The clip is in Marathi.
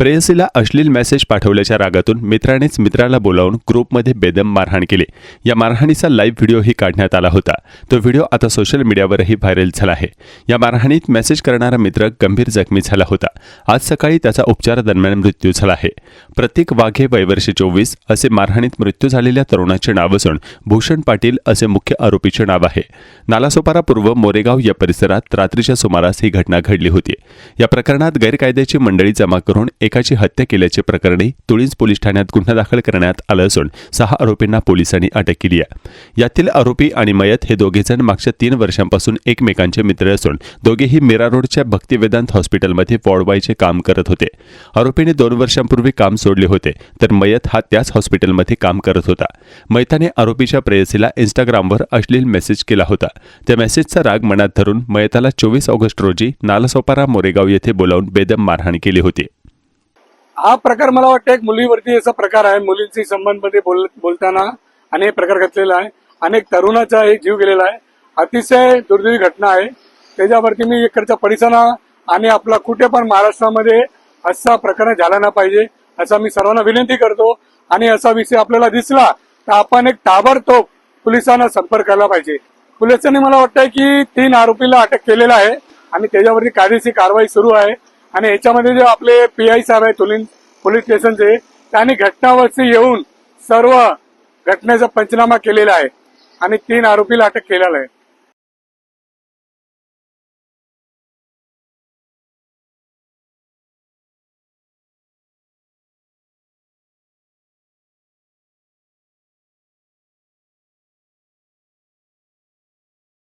प्रेयसीला अश्लील मेसेज पाठवल्याच्या रागातून मित्रानेच मित्राला बोलावून ग्रुपमध्ये बेदम मारहाण केली. या मारहाणीचा लाईव्ह व्हिडिओही काढण्यात आला होता. तो व्हिडिओ आता सोशल मीडियावरही व्हायरल झाला आहे. या मारहाणीत मेसेज करणारा मित्र गंभीर जखमी झाला होता. आज सकाळी त्याचा उपचारादरम्यान मृत्यू झाला आहे. प्रतीक वाघे वयवर्षी चोवीस असे मारहाणीत मृत्यू झालेल्या तरुणाचे नाव असून भूषण पाटील असे मुख्य आरोपीचे नाव आहे. नालासोपारा पूर्व मोरेगाव या परिसरात रात्रीच्या सुमारास ही घटना घडली होती. या प्रकरणात गैरकायद्याची मंडळी जमा करून एकाची हत्या केल्याचे प्रकरणी तुळींज पोलीस ठाण्यात गुन्हा दाखल करण्यात आला असून सहा आरोपींना पोलिसांनी अटक केली आहे. यातील आरोपी आणि मयत हे दोघेजण मागच्या तीन वर्षांपासून एकमेकांचे मित्र असून दोघेही मीरा रोडच्या भक्तिवेदांत हॉस्पिटलमध्ये वॉर्डबायचे काम करत होते. आरोपीने दोन वर्षांपूर्वी काम सोडले होते तर मयत हा त्याच हॉस्पिटलमध्ये काम करत होता. मयताने आरोपीच्या प्रेयसीला इंस्टाग्रामवर अश्लील मेसेज केला होता. त्या मेसेजचा राग मनात धरून मयताला चोवीस ऑगस्ट रोजी नालासोपारा मोरेगाव येथे बोलावून बेदम मारहाण केली होती. हा प्रकार मला वाटतं एक मुलीवरती असा प्रकार आहे. मुलींशी संबंधमध्ये बोल बोलताना अनेक प्रकार घातलेला आहे. अनेक तरुणाचा एक जीव गेलेला आहे. अतिशय दुर्दैवी घटना आहे. त्याच्यावरती मी इकडच्या परिसरांना आणि आपला कुठे पण महाराष्ट्रामध्ये असा प्रकार झाला ना पाहिजे असा मी सर्वांना विनंती करतो. आणि असा विषय आपल्याला दिसला तर आपण एक ताबडतोब पोलिसांना संपर्क केला पाहिजे. पोलिसांनी मला वाटतंय की तीन आरोपीला अटक केलेला आहे आणि त्याच्यावरती कायदेशीर कारवाई सुरू आहे. आणि याच्यामध्ये जे आपले पी आय साहेब आहेत तुलिन पोलीस स्टेशनचे त्यांनी घटनावरती येऊन सर्व घटनेचा पंचनामा केलेला आहे. आणि तीन आरोपीला अटक केलेला आहे.